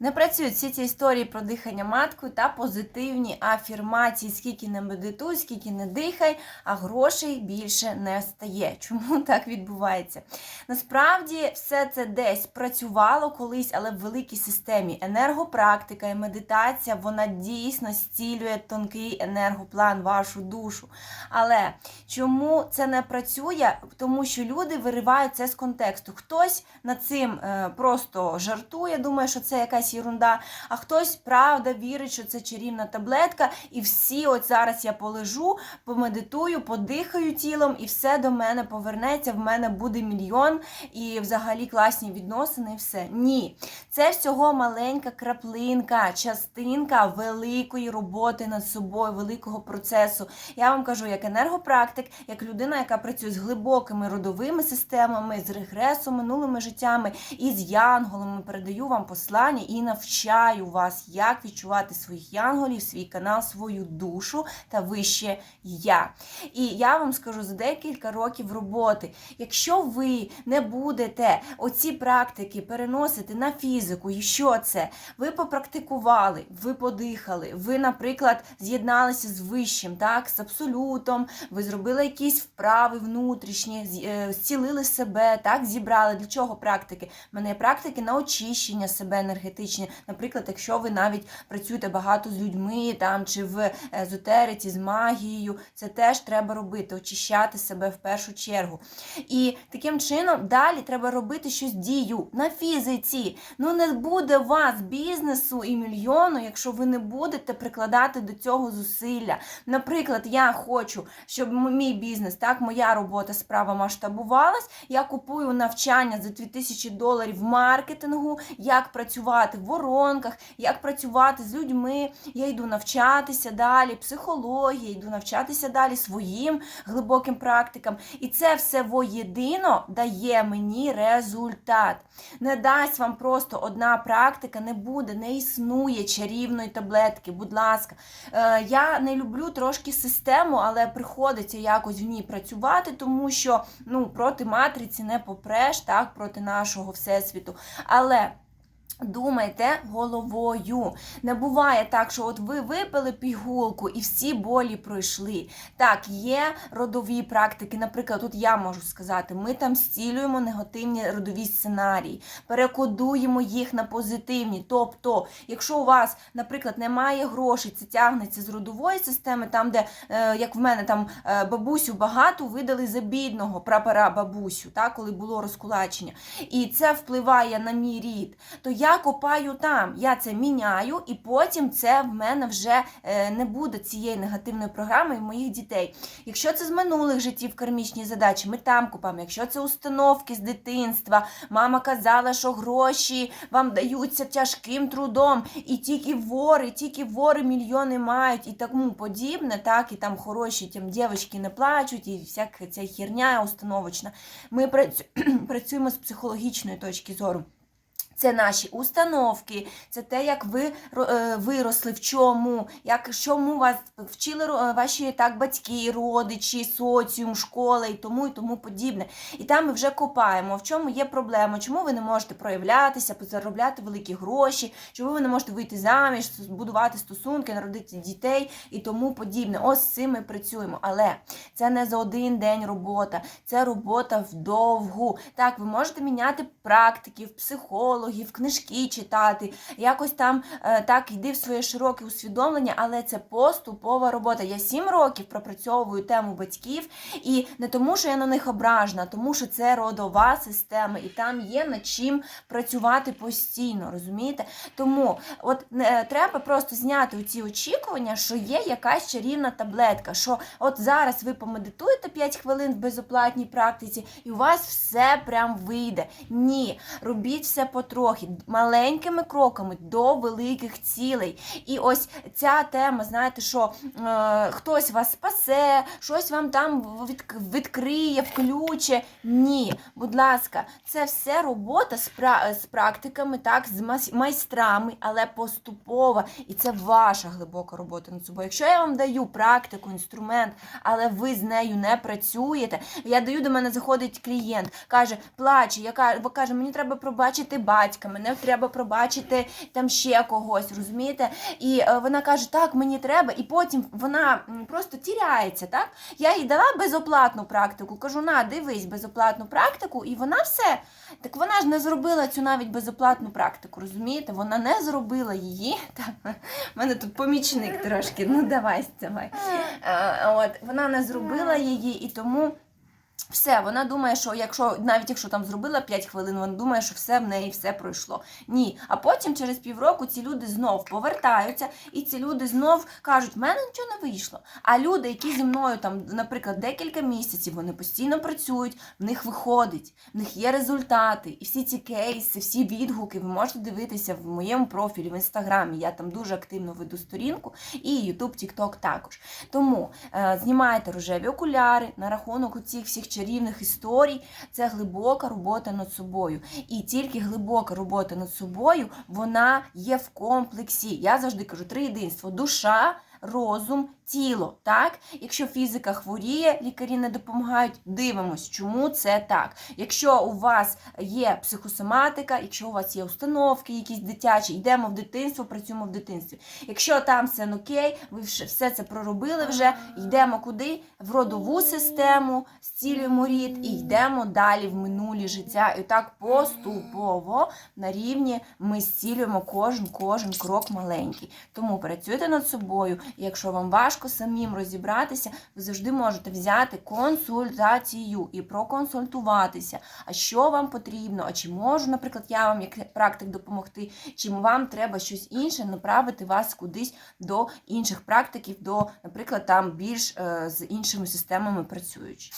Не працюють всі ці історії про дихання маткою та позитивні афірмації, скільки не медитуй, скільки не дихай, а грошей більше не стає. Чому так відбувається? Насправді все це десь працювало колись, але в великій системі. Енергопрактика і медитація вона дійсно зцілює тонкий енергоплан, вашу душу. Але чому це не працює? Тому що люди виривають це з контексту. Хтось над цим е, просто жартує, думає, що це якась ерунда, а хтось правда вірить, що це чарівна таблетка, і всі, от зараз я полежу, помедитую, подихаю тілом, і все до мене повернеться. В мене буде мільйон і взагалі класні відносини. І все. Ні, це всього маленька краплинка, частинка великої роботи над собою, великого процесу. Я вам кажу, як енергопрактик, як людина, яка працює з глибокими родовими системами, з регресом, минулими життями і з янголами, передаю вам послання і навчаю вас, як відчувати своїх янголів, свій канал, свою душу та вище я. І я вам скажу за декілька років роботи, якщо ви не будете оці практики переносити на фізику, і що це? Ви попрактикували, ви подихали, ви, наприклад, з'єдналися з вищим, так, з абсолютом, ви зробили якісь вправи внутрішні, е, зцілили себе, так, зібрали. Для чого практики? У мене є практики на очищення себе енергетичне. Наприклад, якщо ви навіть працюєте багато з людьми там чи в езотериці, з магією, це теж треба робити, очищати себе в першу чергу. І таким чином далі треба робити щось дію на фізиці. Ну не буде вас бізнесу і мільйону, якщо ви не будете прикладати до цього зусилля. Наприклад, я хочу, щоб мій бізнес, так, моя робота, справа масштабувалась. Я купую навчання за 2000 доларів маркетингу, як працювати в воронках, як працювати з людьми. Я йду навчатися далі, психологія, йду навчатися далі своїм глибоким практикам. І це все воєдино дає мені результат. Не дасть вам просто одна практика, не буде, не існує чарівної таблетки. Будь ласка, Е, я не люблю трошки систему, але приходиться якось в ній працювати, тому що ну, проти матриці не попреш, так, проти нашого всесвіту. Але. Думайте головою. Не буває так, що от ви випили пігулку і всі болі пройшли. Так, є родові практики. Наприклад, тут я можу сказати, ми там зцілюємо негативні родові сценарії, перекодуємо їх на позитивні. Тобто, якщо у вас, наприклад, немає грошей, це тягнеться з родової системи, там, де, е, як в мене там е, бабусю багато видали за бідного прапора бабусю, так, коли було розкулачення, і це впливає на мій рід, то я копаю там, я це міняю, і потім це в мене вже е, не буде цієї негативної програми в моїх дітей. Якщо це з минулих життів кармічні задачі, ми там купаємо. Якщо це установки з дитинства, мама казала, що гроші вам даються тяжким трудом, і тільки вори, тільки вори мільйони мають і тому подібне, так, і там хороші там дівчатки не плачуть, і всяка ця херня установочна. Ми працюємо з психологічної точки зору. Це наші установки, це те, як ви е, виросли, в чому, як чому вас вчили е, ваші так батьки, родичі, соціум, школа і тому і тому подібне. І там ми вже копаємо, в чому є проблема, чому ви не можете проявлятися, заробляти великі гроші, чому ви не можете вийти заміж, будувати стосунки, народити дітей і тому подібне. Ось з цим ми працюємо. Але це не за один день робота, це робота вдовгу. Так, ви можете міняти практиків, психологів, книжки читати, якось там е, так йди в своє широке усвідомлення, але це поступова робота. Я сім років пропрацьовую тему батьків, і не тому, що я на них ображена, тому що це родова система, і там є над чим працювати постійно, розумієте? Тому от не треба просто зняти ці очікування, що є якась чарівна таблетка, що от зараз ви помедитуєте 5 хвилин в безоплатній практиці, і у вас все прям вийде. Ні, робіть все потрохи, маленькими кроками до великих цілей. І ось ця тема, знаєте, що е, хтось вас спасе, щось вам там від, відкриє, включе. Ні, будь ласка, це все робота з, пра- з практиками, так, з майстрами, але поступова. І це ваша глибока робота над собою. Якщо я вам даю практику, інструмент, але ви з нею не працюєте, я даю до мене заходить клієнт, каже, плаче, я каже, мені треба пробачити батька. Батька, мене треба пробачити там ще когось, розумієте? І е, вона каже, так, мені треба, і потім вона просто тіряється, так? Я їй дала безоплатну практику, кажу, на, дивись, безоплатну практику, і вона все. Так вона ж не зробила цю навіть безоплатну практику, розумієте? Вона не зробила її. Так, в мене тут помічник трошки, ну давай, давай. Е, От, вона не зробила її, і тому. Все, вона думає, що якщо навіть якщо там зробила 5 хвилин, вона думає, що все в неї все пройшло. Ні. А потім через півроку ці люди знов повертаються, і ці люди знов кажуть, в мене нічого не вийшло. А люди, які зі мною там, наприклад, декілька місяців, вони постійно працюють, в них виходить, в них є результати, і всі ці кейси, всі відгуки ви можете дивитися в моєму профілі в інстаграмі. Я там дуже активно веду сторінку, і Ютуб, Тікток також. Тому е, знімайте рожеві окуляри на рахунок у цих всіх чарівних історій. Це глибока робота над собою. І тільки глибока робота над собою вона є в комплексі. Я завжди кажу: три єдинство: душа. Розум, тіло, так? Якщо фізика хворіє, лікарі не допомагають, дивимось, чому це так. Якщо у вас є психосоматика, якщо у вас є установки, якісь дитячі, йдемо в дитинство, працюємо в дитинстві. Якщо там все окей, ви все це проробили вже, йдемо куди? В родову систему, зцілюємо рід і йдемо далі в минулі життя. І так поступово на рівні ми зцілюємо кожен, кожен крок маленький. Тому працюйте над собою. Якщо вам важко самим розібратися, ви завжди можете взяти консультацію і проконсультуватися. А що вам потрібно? А чи можу, наприклад, я вам як практик допомогти, чи вам треба щось інше направити вас кудись до інших практиків, до, наприклад, там більш е, з іншими системами працюючи.